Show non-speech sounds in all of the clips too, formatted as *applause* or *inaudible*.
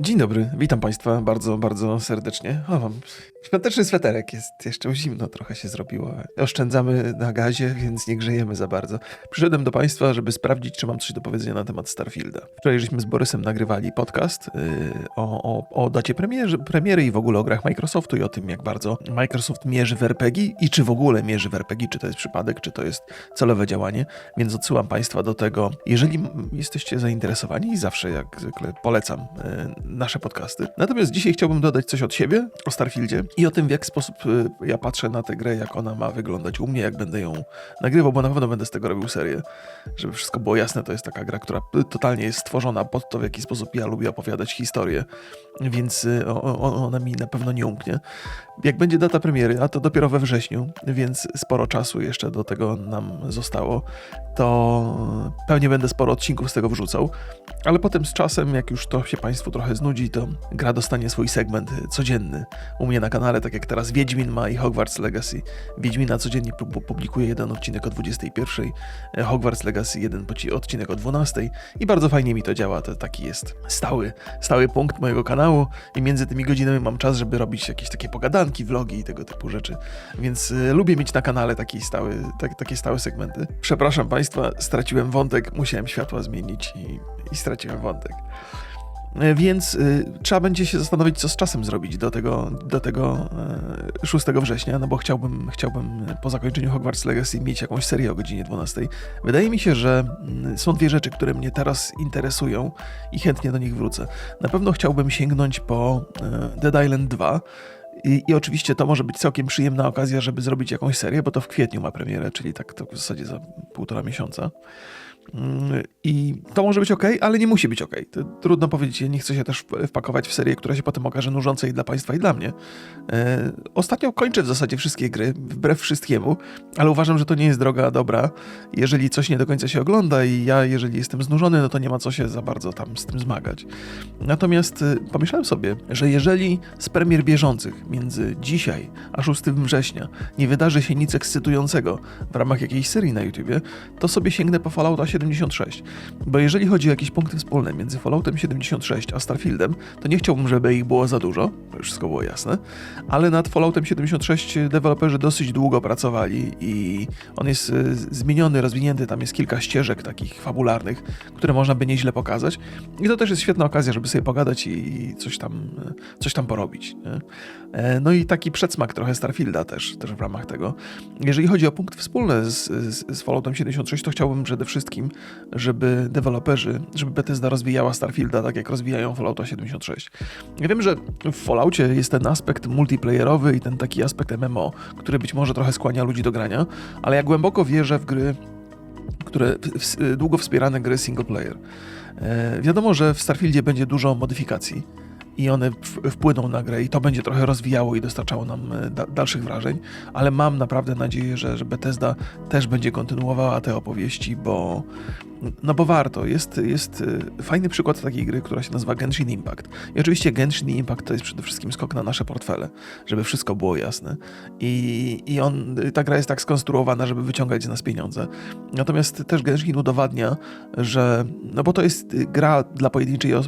Dzień dobry, witam Państwa bardzo, bardzo serdecznie. O, mam świąteczny sweterek, jest jeszcze zimno, trochę się zrobiło. Oszczędzamy na gazie, więc nie grzejemy za bardzo. Przyszedłem do Państwa, żeby sprawdzić, czy mam coś do powiedzenia na temat Starfielda. Wczoraj żeśmy z Borysem nagrywali podcast yy, o, o, o dacie premierzy, premiery i w ogóle o grach Microsoftu i o tym, jak bardzo Microsoft mierzy w RPG i czy w ogóle mierzy w RPG, czy to jest przypadek, czy to jest celowe działanie, więc odsyłam Państwa do tego. Jeżeli jesteście zainteresowani i zawsze jak zwykle polecam yy, nasze podcasty. Natomiast dzisiaj chciałbym dodać coś od siebie o Starfieldzie i o tym, w jaki sposób y, ja patrzę na tę grę, jak ona ma wyglądać u mnie, jak będę ją nagrywał, bo na pewno będę z tego robił serię. Żeby wszystko było jasne, to jest taka gra, która totalnie jest stworzona pod to, w jaki sposób ja lubię opowiadać historię, więc y, ona mi na pewno nie umknie. Jak będzie data premiery, a to dopiero we wrześniu, więc sporo czasu jeszcze do tego nam zostało, to pewnie będę sporo odcinków z tego wrzucał, ale potem z czasem, jak już to się Państwu trochę znudzi, to gra dostanie swój segment codzienny u mnie na kanale, tak jak teraz Wiedźmin ma i Hogwarts Legacy. Wiedźmina codziennie pu- publikuje jeden odcinek o 21, e, Hogwarts Legacy jeden odcinek o 12 i bardzo fajnie mi to działa, to taki jest stały, stały punkt mojego kanału i między tymi godzinami mam czas, żeby robić jakieś takie pogadanki, vlogi i tego typu rzeczy, więc y, lubię mieć na kanale taki stały, tak, takie stałe segmenty. Przepraszam Państwa, straciłem wątek, musiałem światła zmienić i, i straciłem wątek. E, Więc y, trzeba będzie się zastanowić, co z czasem zrobić do tego, do tego y, 6 września, no bo chciałbym, chciałbym po zakończeniu Hogwarts Legacy mieć jakąś serię o godzinie 12. Wydaje mi się, że mm, są dwie rzeczy, które mnie teraz interesują i chętnie do nich wrócę. Na pewno chciałbym sięgnąć po Dead Island 2. I, I oczywiście to może być całkiem przyjemna okazja, żeby zrobić jakąś serię, bo to w kwietniu ma premierę, czyli tak to w zasadzie za półtora miesiąca. Mm, I to może być ok, ale nie musi być ok. To trudno powiedzieć, nie chcę się też wpakować w serię, która się potem okaże nużąca i dla Państwa, i dla mnie. E, ostatnio kończę w zasadzie wszystkie gry, wbrew wszystkiemu, ale uważam, że to nie jest droga dobra. Jeżeli coś nie do końca się ogląda i ja, jeżeli jestem znużony, no to nie ma co się za bardzo tam z tym zmagać. Natomiast y, pomyślałem sobie, że jeżeli z premier bieżących między dzisiaj a 6 września nie wydarzy się nic ekscytującego w ramach jakiejś serii na YouTubie, to sobie sięgnę po Fallouta 76. Bo jeżeli chodzi o jakieś punkty wspólne między Falloutem 76 a Starfieldem, to nie chciałbym, żeby ich było za dużo, wszystko było jasne, ale nad Falloutem 76 deweloperzy dosyć długo pracowali i on jest y, zmieniony, rozwinięty, tam jest kilka ścieżek takich fabularnych, które można by nieźle pokazać. I to też jest świetna okazja, żeby sobie pogadać i coś tam, y, coś tam porobić. Nie? E, No i taki przedsmak trochę Starfielda też, też w ramach tego. Jeżeli chodzi o punkty wspólne z, z, z Falloutem 76, to chciałbym przede wszystkim, żeby deweloperzy, żeby Bethesda rozwijała Starfielda tak jak rozwijają Fallouta 76. Ja wiem, że w Falloutie jest ten aspekt multiplayerowy i ten taki aspekt MMO, który być może trochę skłania ludzi do grania, ale ja głęboko wierzę w gry, które w, długo wspierane gry single player. E, wiadomo, że w Starfieldzie będzie dużo modyfikacji i one wpłyną na grę i to będzie trochę rozwijało i dostarczało nam e, da, dalszych wrażeń, ale mam naprawdę nadzieję, że, że Bethesda też będzie kontynuowała te opowieści, bo no bo warto. Jest, jest e, fajny przykład takiej gry, która się nazywa Genshin Impact. I oczywiście Genshin Impact to jest przede wszystkim skok na nasze portfele, żeby wszystko było jasne. I, i on, ta gra jest tak skonstruowana, żeby wyciągać z nas pieniądze. Natomiast też Genshin udowadnia, że, no bo to jest y, gra dla pojedynczej, y,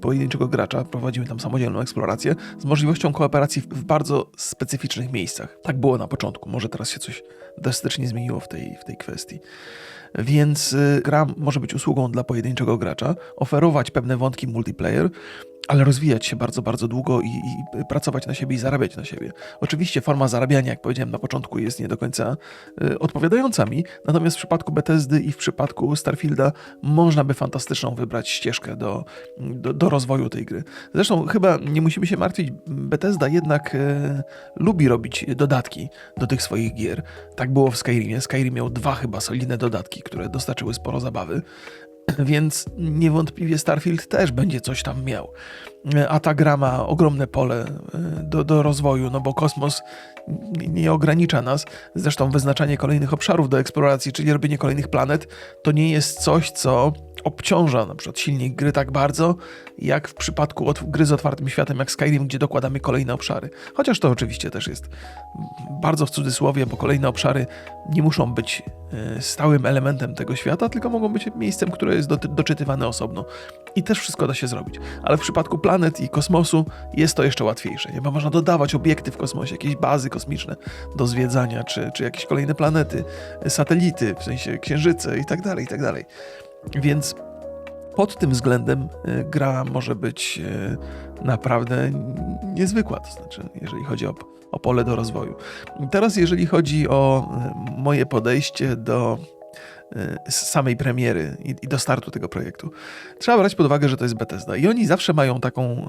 pojedynczego gracza, prowadzimy tam samodzielną eksplorację z możliwością kooperacji w, bardzo specyficznych miejscach. Tak było na początku, może teraz się coś drastycznie zmieniło w tej, w tej kwestii. Więc y, gra może być usługą dla pojedynczego gracza, oferować pewne wątki multiplayer, ale rozwijać się bardzo, bardzo długo i, i pracować na siebie i zarabiać na siebie. Oczywiście forma zarabiania, jak powiedziałem na początku, jest nie do końca y, odpowiadająca mi, natomiast w przypadku Bethesdy i w przypadku Starfielda można by fantastyczną wybrać ścieżkę do, do, do rozwoju tej gry. Zresztą chyba nie musimy się martwić, Bethesda jednak e, lubi robić dodatki do tych swoich gier. Tak było w Skyrimie. Skyrim miał dwa chyba solidne dodatki, które dostarczyły sporo zabawy. Więc niewątpliwie Starfield też będzie coś tam miał. E, A ta gra ma ogromne pole e, do, do rozwoju, no bo kosmos nie- ogranicza nas. Zresztą wyznaczanie kolejnych obszarów do eksploracji, czyli robienie kolejnych planet, to nie jest coś, co obciąża na przykład silnik gry tak bardzo, jak w przypadku gry z otwartym światem, jak Skyrim, gdzie dokładamy kolejne obszary. Chociaż to oczywiście też jest bardzo w cudzysłowie, bo kolejne obszary nie muszą być e, stałym elementem tego świata, tylko mogą być miejscem, które jest do, doczytywane osobno. I też wszystko da się zrobić. Ale w przypadku planet i kosmosu jest to jeszcze łatwiejsze, nie? bo można dodawać obiekty w kosmosie, jakieś bazy kosmiczne do zwiedzania, czy, czy jakieś kolejne planety, satelity, w sensie księżyce i tak dalej, i tak dalej. Więc pod tym względem e, gra może być e, naprawdę niezwykła, to znaczy, jeżeli chodzi o, o pole do rozwoju. Teraz, jeżeli chodzi o e, moje podejście do samej premiery i, do startu tego projektu. Trzeba brać pod uwagę, że to jest Bethesda i oni zawsze mają taką...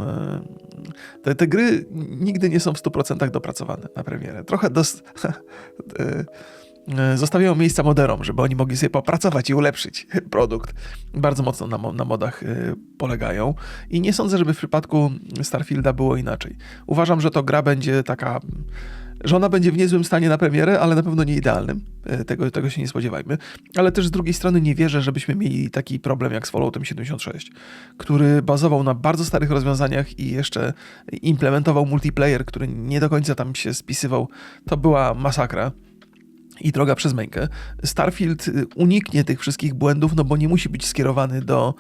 Te, te gry nigdy nie są w 100% dopracowane na premierę. Trochę dos... *laughs* E, zostawiają miejsca moderom, żeby oni mogli sobie popracować i ulepszyć *laughs* produkt. Bardzo mocno na, na modach e, polegają i nie sądzę, żeby w przypadku Starfielda było inaczej. Uważam, że to gra będzie taka że ona będzie w niezłym stanie na premierę, ale na pewno nie idealnym. E, tego, tego się nie spodziewajmy. Ale też z drugiej strony nie wierzę, żebyśmy mieli taki problem jak z Falloutem 76, który bazował na bardzo starych rozwiązaniach i jeszcze implementował multiplayer, który nie do końca tam się spisywał. To była masakra i droga przez mękę. Starfield y, uniknie tych wszystkich błędów, no bo nie musi być skierowany do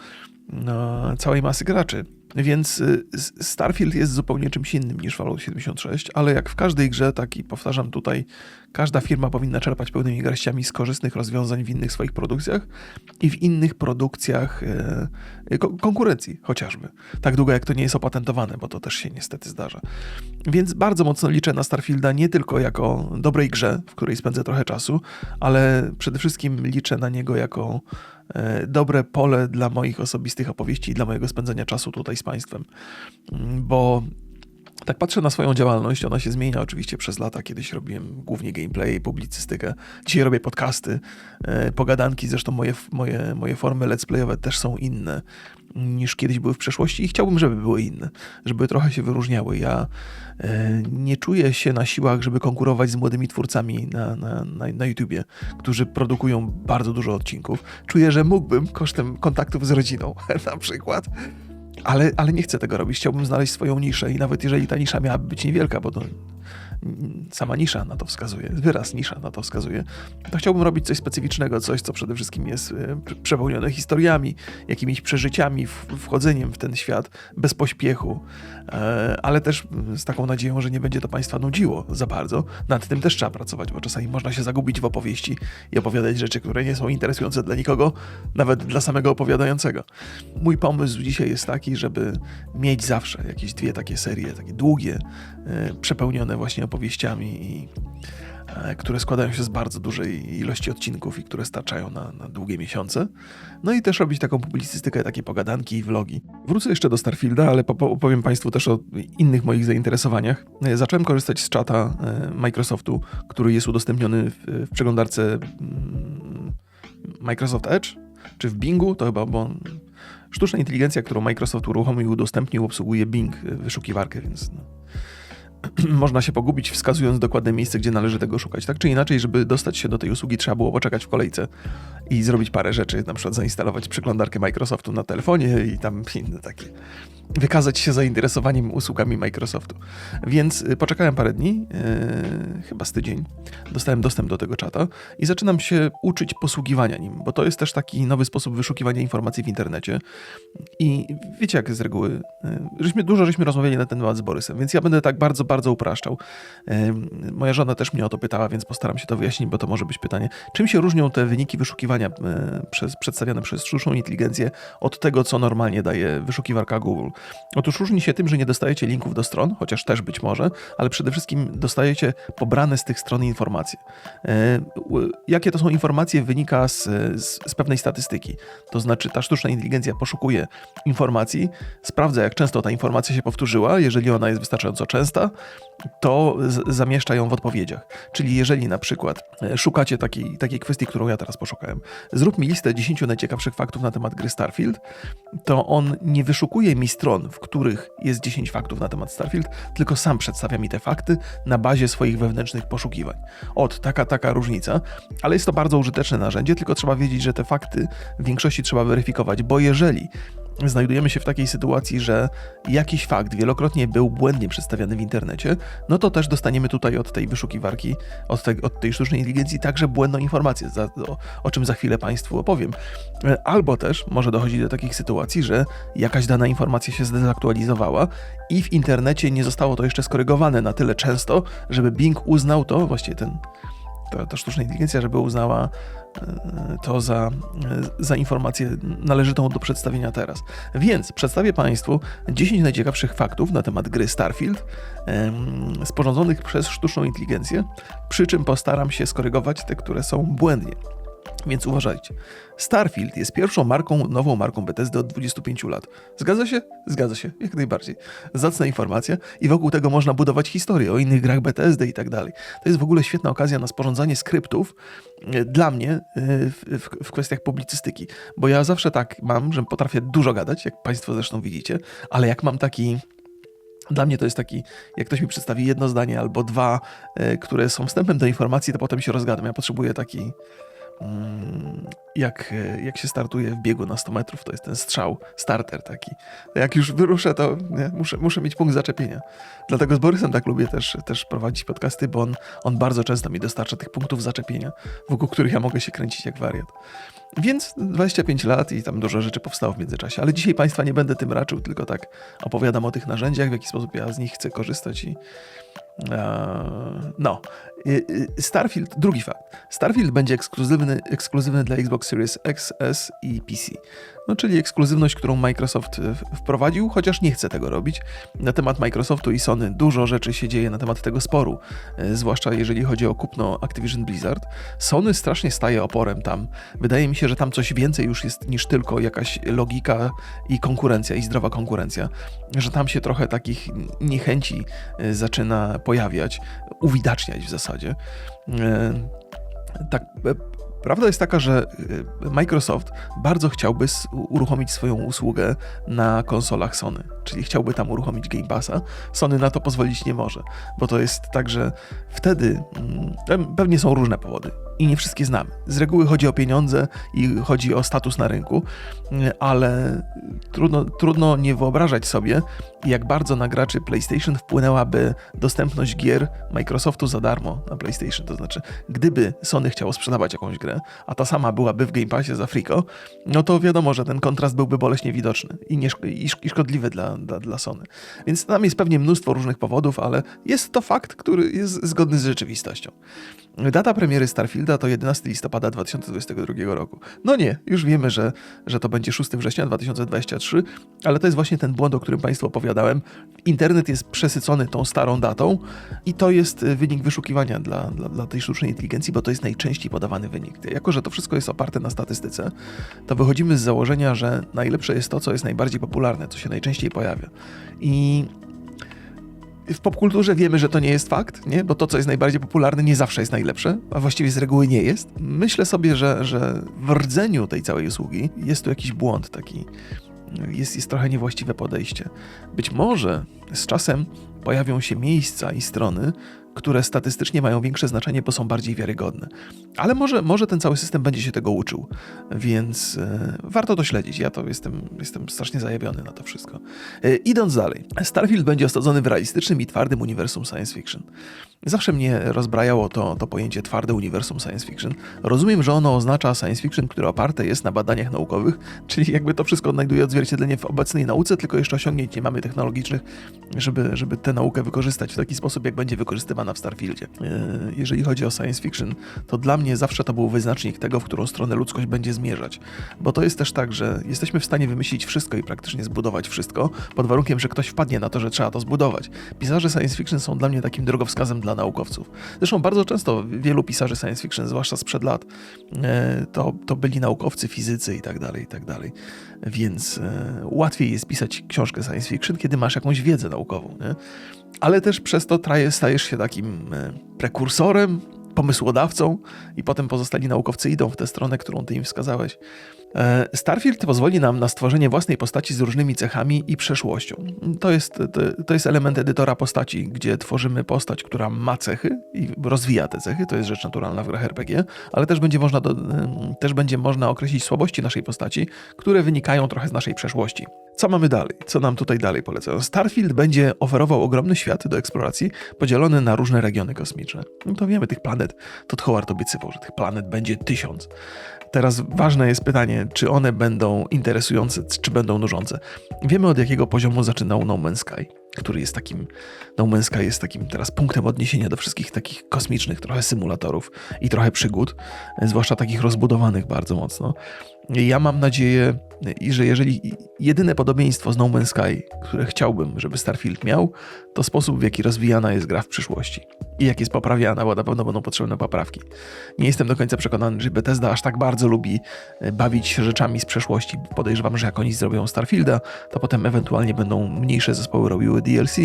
no, całej masy graczy. Więc y, Starfield jest zupełnie czymś innym niż Fallout 76, ale jak w każdej grze, tak i powtarzam tutaj, każda firma powinna czerpać pełnymi garściami z korzystnych rozwiązań w innych swoich produkcjach i w innych produkcjach e, konkurencji chociażby. Tak długo jak to nie jest opatentowane, bo to też się niestety zdarza. Więc bardzo mocno liczę na Starfielda nie tylko jako dobrej grze, w której spędzę trochę czasu, ale przede wszystkim liczę na niego jako dobre pole dla moich osobistych opowieści i dla mojego spędzenia czasu tutaj z Państwem. Mm, bo tak patrzę na swoją działalność, ona się zmienia oczywiście przez lata. Kiedyś robiłem głównie gameplay, publicystykę. Dzisiaj robię podcasty, e, pogadanki, zresztą moje, moje, moje formy let's playowe też są inne niż kiedyś były w przeszłości i chciałbym, żeby były inne, żeby trochę się wyróżniały. Ja e, nie czuję się na siłach, żeby konkurować z młodymi twórcami na, na, na, na YouTubie, którzy produkują bardzo dużo odcinków. Czuję, że mógłbym kosztem kontaktów z rodziną *laughs* na przykład ale, ale nie chcę tego robić. Chciałbym znaleźć swoją niszę i nawet jeżeli ta nisza miałaby być niewielka, bo to sama nisza na to wskazuje, wyraz nisza na to wskazuje, to chciałbym robić coś specyficznego, coś, co przede wszystkim jest e, przepełnione historiami, jakimiś przeżyciami, wchodzeniem w ten świat bez pośpiechu, e, ale też z taką nadzieją, że nie będzie to Państwa nudziło za bardzo. Nad tym też trzeba pracować, bo czasami można się zagubić w opowieści i opowiadać rzeczy, które nie są interesujące dla nikogo, nawet dla samego opowiadającego. Mój pomysł dzisiaj jest taki, żeby mieć zawsze jakieś dwie takie serie, takie długie, e, przepełnione właśnie opowieściami, i, e, które składają się z bardzo dużej ilości odcinków i które starczają na, na długie miesiące. No i też robić taką publicystykę, takie pogadanki i vlogi. Wrócę jeszcze do Starfielda, ale opowiem Państwu też o innych moich zainteresowaniach. E, zacząłem korzystać z czata e, Microsoftu, który jest udostępniony w, w przeglądarce mm, Microsoft Edge, czy w Bingu, to chyba, bo sztuczna inteligencja, którą Microsoft uruchomił i udostępnił, obsługuje Bing, wyszukiwarkę, więc no, *clears throat* można się pogubić wskazując dokładne miejsce, gdzie należy tego szukać. Tak czy inaczej, żeby dostać się do tej usługi, trzeba było poczekać w kolejce i zrobić parę rzeczy, na przykład zainstalować przeglądarkę Microsoftu na telefonie i tam inne takie wykazać się zainteresowaniem usługami Microsoftu. Więc y, poczekałem parę dni, yy, chyba z tydzień, dostałem dostęp do tego czata i zaczynam się uczyć posługiwania nim, bo to jest też taki nowy sposób wyszukiwania informacji w internecie. I wiecie, jak z reguły, yy, żeśmy, dużo żeśmy rozmawiali na ten temat z Borysem, więc ja będę tak bardzo, bardzo upraszczał. Moja żona też mnie o to pytała, więc postaram się to wyjaśnić, bo to może być pytanie. Czym się różnią te wyniki wyszukiwania przez, przedstawiane przez sztuczną inteligencję od tego, co normalnie daje wyszukiwarka Google? Otóż różni się tym, że nie dostajecie linków do stron, chociaż też być może, ale przede wszystkim dostajecie pobrane z tych stron informacje. E, jakie to są informacje wynika z, z, z pewnej statystyki. To znaczy ta sztuczna inteligencja poszukuje informacji, sprawdza jak często ta informacja się powtórzyła, jeżeli ona jest wystarczająco częsta, to zamieszcza ją w odpowiedziach. Czyli jeżeli na przykład e, szukacie takiej, takiej kwestii, którą ja teraz poszukałem, zrób mi listę 10 najciekawszych faktów na temat gry Starfield, to on nie wyszukuje mi stron, w których jest 10 faktów na temat Starfield, tylko sam przedstawia mi te fakty na bazie swoich wewnętrznych poszukiwań. Od taka, taka różnica, ale jest to bardzo użyteczne narzędzie, tylko trzeba wiedzieć, że te fakty w większości trzeba weryfikować, bo jeżeli znajdujemy się w takiej sytuacji, że jakiś fakt wielokrotnie był błędnie przedstawiany w internecie, no to też dostaniemy tutaj od tej wyszukiwarki, od, tej, od tej sztucznej inteligencji także błędną informację, za, o, o czym za chwilę Państwu opowiem. E, Albo też może dochodzić do takich sytuacji, że jakaś dana informacja się zdezaktualizowała i w internecie nie zostało to jeszcze skorygowane na tyle często, żeby Bing uznał to, właściwie ten, ta, ta sztuczna inteligencja, żeby uznała e, to za, e, za informację należytą do przedstawienia teraz. Więc przedstawię Państwu 10 najciekawszych faktów na temat gry Starfield, sporządzonych przez sztuczną inteligencję, przy czym postaram się skorygować te, które są błędnie. Więc uważajcie. Starfield jest pierwszą marką, nową marką Bethesdy od 25 lat. Zgadza się? Zgadza się, jak najbardziej. Zacna informacja i wokół tego można budować historię o innych grach Bethesdy i tak dalej. To jest w ogóle świetna okazja na sporządzanie skryptów e, dla mnie e, w, w, kwestiach publicystyki, bo ja zawsze tak mam, że potrafię dużo gadać, jak Państwo zresztą widzicie, ale jak mam taki dla mnie to jest taki, jak ktoś mi przedstawi jedno zdanie albo dwa, e, które są wstępem do informacji, to potem się rozgadam. Ja potrzebuję taki, jak, e, jak się startuje w biegu na 100 metrów, to jest ten strzał, starter taki. Jak już wyruszę, to nie, muszę, muszę mieć punkt zaczepienia. Dlatego z Borysem tak lubię też, też prowadzić podcasty, bo on, on bardzo często mi dostarcza tych punktów zaczepienia, wokół których ja mogę się kręcić jak wariat. Więc 25 lat i tam dużo rzeczy powstało w międzyczasie. Ale dzisiaj Państwa nie będę tym raczył, tylko tak opowiadam o tych narzędziach, w jaki sposób ja z nich chcę korzystać i. e, No. Starfield, drugi fakt. Starfield będzie ekskluzywny, ekskluzywny dla Xbox Series X, S i PC. No, czyli ekskluzywność, którą Microsoft w- wprowadził, chociaż nie chce tego robić. Na temat Microsoftu i Sony dużo rzeczy się dzieje na temat tego sporu, y, zwłaszcza jeżeli chodzi o kupno Activision Blizzard. Sony strasznie staje oporem tam. Wydaje mi się, że tam coś więcej już jest niż tylko jakaś logika i konkurencja, i zdrowa konkurencja. Że tam się trochę takich niechęci y, zaczyna pojawiać, uwidaczniać w zasadzie. Tak, e, Prawda jest taka, że y, Microsoft bardzo chciałby uruchomić swoją usługę na konsolach Sony, czyli chciałby tam uruchomić Game Passa. Sony na to pozwolić nie może, bo to jest tak, że wtedy mm, pe- pewnie są różne powody i nie wszystkie znamy. Z reguły chodzi o pieniądze i chodzi o status na rynku, ale trudno, trudno nie wyobrażać sobie, jak bardzo na graczy PlayStation wpłynęłaby dostępność gier Microsoftu za darmo na PlayStation. To znaczy, gdyby Sony chciało sprzedawać jakąś grę, a ta sama byłaby w Game Passie za friko, no to wiadomo, że ten kontrast byłby boleśnie widoczny i, nie, i szkodliwy dla, dla, dla Sony. Więc tam jest pewnie mnóstwo różnych powodów, ale jest to fakt, który jest zgodny z rzeczywistością. Data premiery Starfielda to 11 listopada 2022 roku. No nie, już wiemy, że, że to będzie 6 września 2023, ale to jest właśnie ten błąd, o którym Państwu opowiadałem. Internet jest przesycony tą starą datą i to jest y, wynik wyszukiwania dla, dla, dla tej sztucznej inteligencji, bo to jest najczęściej podawany wynik. Jako, że to wszystko jest oparte na statystyce, to wychodzimy z założenia, że najlepsze jest to, co jest najbardziej popularne, co się najczęściej pojawia. I w popkulturze wiemy, że to nie jest fakt, nie? bo to, co jest najbardziej popularne, nie zawsze jest najlepsze, a właściwie z reguły nie jest. Myślę sobie, że, że w rdzeniu tej całej usługi jest tu jakiś błąd taki. Jest, jest trochę niewłaściwe podejście. Być może z czasem pojawią się miejsca i strony, które statystycznie mają większe znaczenie, bo są bardziej wiarygodne. Ale może, może ten cały system będzie się tego uczył, więc e, warto to śledzić. Ja to jestem, jestem strasznie zajawiony na to wszystko. E, idąc dalej, Starfield będzie osadzony w realistycznym i twardym uniwersum science fiction. Zawsze mnie rozbrajało to, to pojęcie twarde uniwersum science fiction. Rozumiem, że ono oznacza science fiction, które oparte jest na badaniach naukowych, *laughs* czyli jakby to wszystko odnajduje odzwierciedlenie w obecnej nauce, tylko jeszcze osiągnięć nie mamy technologicznych, żeby, żeby tę naukę wykorzystać w taki sposób, jak będzie wykorzystywana w Starfieldzie. E, Jeżeli chodzi o science fiction, to dla mnie zawsze to był wyznacznik tego, w którą stronę ludzkość będzie zmierzać. Bo to jest też tak, że jesteśmy w stanie wymyślić wszystko i praktycznie zbudować wszystko, pod warunkiem, że ktoś wpadnie na to, że trzeba to zbudować. Pisarze science fiction są dla mnie takim drogowskazem dla naukowców. Zresztą bardzo często wielu pisarzy science fiction, zwłaszcza sprzed lat, e, to, to byli naukowcy, fizycy i tak dalej, i tak dalej. Więc e, łatwiej jest pisać książkę science fiction, kiedy masz jakąś wiedzę naukową. Nie? Ale też przez to traje, stajesz się takim e, prekursorem, pomysłodawcą i potem pozostali naukowcy idą w tę stronę, którą ty im wskazałeś. E, Starfield pozwoli nam na stworzenie własnej postaci z różnymi cechami i przeszłością. To jest, to, to jest element edytora postaci, gdzie tworzymy postać, która ma cechy i rozwija te cechy, to jest rzecz naturalna w grach RPG, ale też będzie można, do, też będzie można określić słabości naszej postaci, które wynikają trochę z naszej przeszłości. Co mamy dalej? Co nam tutaj dalej polecają? Starfield będzie oferował ogromny świat do eksploracji, podzielony na różne regiony kosmiczne. No to wiemy, tych planet, Todd Howard obiecywał, że tych planet będzie tysiąc. Teraz ważne jest pytanie, czy one będą interesujące, czy będą nużące. Wiemy od jakiego poziomu zaczynał No Man's Sky, który jest takim, No Man's Sky jest takim teraz punktem odniesienia do wszystkich takich kosmicznych trochę symulatorów i trochę przygód, zwłaszcza takich rozbudowanych bardzo mocno. Ja mam nadzieję, że jeżeli jedyne podobieństwo z No Man's Sky, które chciałbym, żeby Starfield miał, to sposób, w jaki rozwijana jest gra w przyszłości i jak jest poprawiana, bo na pewno będą potrzebne poprawki. Nie jestem do końca przekonany, że Bethesda aż tak bardzo lubi e, bawić się rzeczami z przeszłości. Podejrzewam, że jak oni zrobią Starfielda, to potem ewentualnie będą mniejsze zespoły robiły DLC,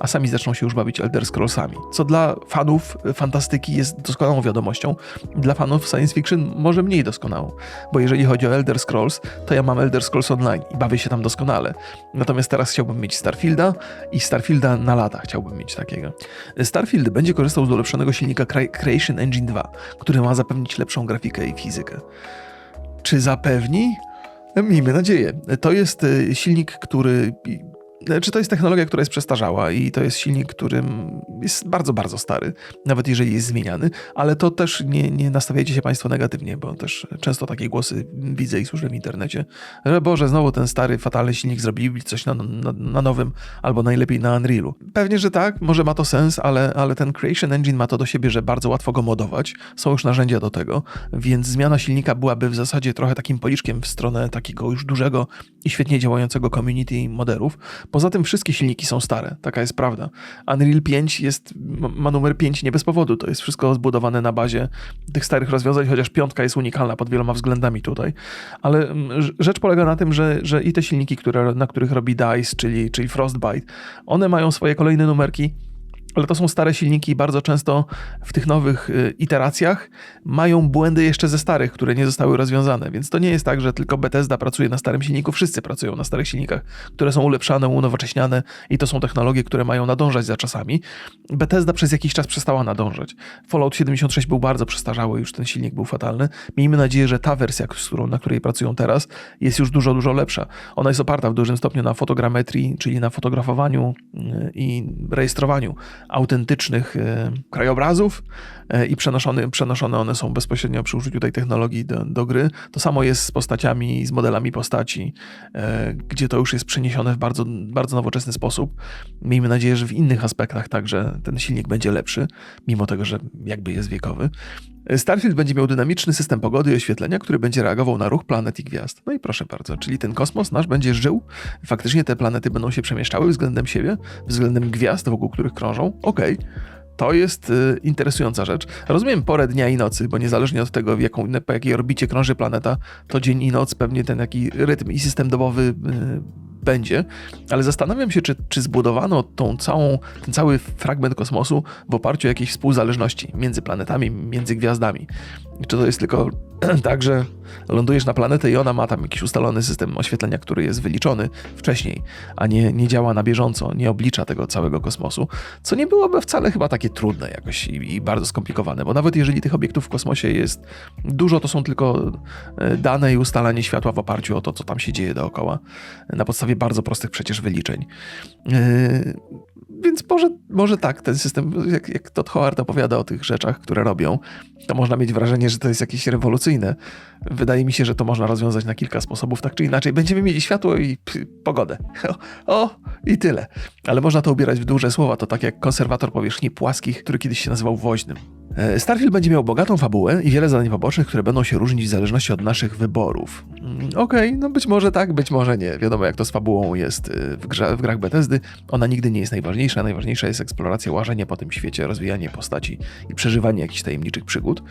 a sami zaczną się już bawić Elder Scrollsami. Co dla fanów fantastyki jest doskonałą wiadomością, dla fanów science fiction może mniej doskonałą, bo jeżeli chodzi o Elder Scrolls, to ja mam Elder Scrolls Online i bawię się tam doskonale. Natomiast teraz chciałbym mieć Starfielda i Starfielda na lata chciałbym mieć takiego. Starfield będzie korzystał z ulepszonego silnika Creation Engine 2, który ma zapewnić lepszą grafikę i fizykę. Czy zapewni? Miejmy nadzieję. To jest e, silnik, który czy to jest technologia, która jest przestarzała i to jest silnik, którym jest bardzo, bardzo stary, nawet jeżeli jest zmieniany, ale to też nie, nie nastawiajcie się Państwo negatywnie, bo też często takie głosy widzę i słyszę w internecie, że Boże, znowu ten stary, fatalny silnik zrobili coś na, na, na nowym, albo najlepiej na Unrealu. Pewnie, że tak, może ma to sens, ale, ale ten Creation Engine ma to do siebie, że bardzo łatwo go modować, są już narzędzia do tego, więc zmiana silnika byłaby w zasadzie trochę takim policzkiem w stronę takiego już dużego i świetnie działającego community moderów, Poza tym wszystkie silniki są stare, taka jest prawda. Unreal 5 jest, ma numer 5 nie bez powodu, to jest wszystko zbudowane na bazie tych starych rozwiązań, chociaż piątka jest unikalna pod wieloma względami tutaj. Ale mm, rzecz polega na tym, że, że i te silniki, które, na których robi DICE, czyli, czyli Frostbite, one mają swoje kolejne numerki, ale to są stare silniki i bardzo często w tych nowych y, iteracjach mają błędy jeszcze ze starych, które nie zostały rozwiązane. Więc to nie jest tak, że tylko Bethesda pracuje na starym silniku, wszyscy pracują na starych silnikach, które są ulepszane, unowocześniane i to są technologie, które mają nadążać za czasami. Bethesda przez jakiś czas przestała nadążać. Fallout 76 był bardzo przestarzały, już ten silnik był fatalny. Miejmy nadzieję, że ta wersja, na której pracują teraz, jest już dużo, dużo lepsza. Ona jest oparta w dużym stopniu na fotogrametrii, czyli na fotografowaniu y, i rejestrowaniu autentycznych e, krajobrazów e, i przenoszone, przenoszone one są bezpośrednio przy użyciu tej technologii do, do gry. To samo jest z postaciami, z modelami postaci, e, gdzie to już jest przeniesione w bardzo, bardzo nowoczesny sposób. Miejmy nadzieję, że w innych aspektach także ten silnik będzie lepszy, mimo tego, że jakby jest wiekowy. Starfield będzie miał dynamiczny system pogody i oświetlenia, który będzie reagował na ruch planet i gwiazd. No i proszę bardzo, czyli ten kosmos nasz będzie żył, faktycznie te planety będą się przemieszczały względem siebie, względem gwiazd, wokół których krążą. Okej. Okay. To jest y, interesująca rzecz. Rozumiem porę dnia i nocy, bo niezależnie od tego, jaką, po jakiej orbicie krąży planeta, to dzień i noc pewnie ten taki rytm i system dobowy y, będzie, ale zastanawiam się, czy, czy zbudowano tą całą, ten cały fragment kosmosu w oparciu o jakieś współzależności między planetami, między gwiazdami. Czy to jest tylko *clears throat* tak, że lądujesz na planetę i ona ma tam jakiś ustalony system oświetlenia, który jest wyliczony wcześniej, a nie, nie działa na bieżąco, nie oblicza tego całego kosmosu, co nie byłoby wcale chyba takie trudne jakoś i, i bardzo skomplikowane, bo nawet jeżeli tych obiektów w kosmosie jest dużo, to są tylko e, dane i ustalanie światła w oparciu o to, co tam się dzieje dookoła, na podstawie bardzo prostych przecież wyliczeń. Yy, więc może, może tak, ten system, jak, jak Todd Howard opowiada o tych rzeczach, które robią, to można mieć wrażenie, że to jest jakieś rewolucyjne. Wydaje mi się, że to można rozwiązać na kilka sposobów, tak czy inaczej. Będziemy mieli światło i pogodę. *laughs* O, o, i tyle. Ale można to ubierać w duże słowa. To tak jak konserwator powierzchni płaskich, który kiedyś się nazywał woźnym. E, Starfield będzie miał bogatą fabułę i wiele zadań pobocznych, które będą się różnić w zależności od naszych wyborów. Mm, Okej, no być może tak, być może nie. Wiadomo, jak to z fabułą jest y, w, grze, w grach Bethesdy. Ona nigdy nie jest najważniejsza. Najważniejsza jest eksploracja, łażenie po tym świecie, rozwijanie postaci i przeżywanie jakichś tajemniczych przygód.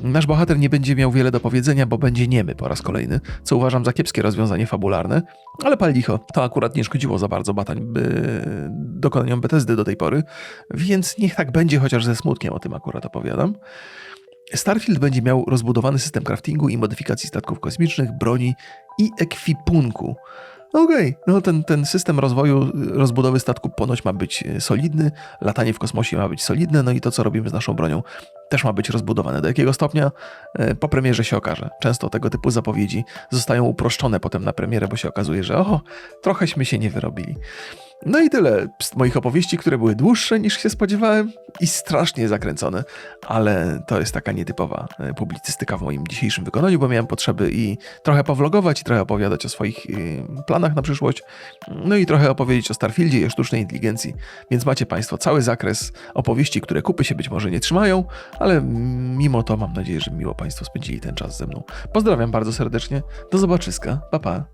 Nasz bohater nie będzie miał wiele do powiedzenia, bo będzie niemy po raz kolejny, co uważam za kiepskie rozwiązanie fabularne, ale pal licho, to akurat nie szkodziło za bardzo batań by... dokonaniom Bethesdy do tej pory, więc niech tak będzie, chociaż ze smutkiem o tym akurat opowiadam. Starfield będzie miał rozbudowany system craftingu i modyfikacji statków kosmicznych, broni i ekwipunku. Okej, no ten, ten system rozwoju, rozbudowy statku ponoć ma być e, solidny, latanie w kosmosie ma być solidne, no i to, co robimy z naszą bronią, też ma być rozbudowane. Do jakiego stopnia? E, Po premierze się okaże. Często tego typu zapowiedzi zostają uproszczone potem na premierę, bo się okazuje, że o, trochęśmy się nie wyrobili. No i tyle z moich opowieści, które były dłuższe niż się spodziewałem i strasznie zakręcone, ale to jest taka nietypowa e, publicystyka w moim dzisiejszym wykonaniu, bo miałem potrzeby i trochę powlogować, i trochę opowiadać o swoich y, planach na przyszłość, no i trochę opowiedzieć o Starfieldzie i o sztucznej inteligencji, więc macie Państwo cały zakres opowieści, które kupy się być może nie trzymają, ale mimo to mam nadzieję, że miło Państwo spędzili ten czas ze mną. Pozdrawiam bardzo serdecznie, do zobaczyska, pa pa.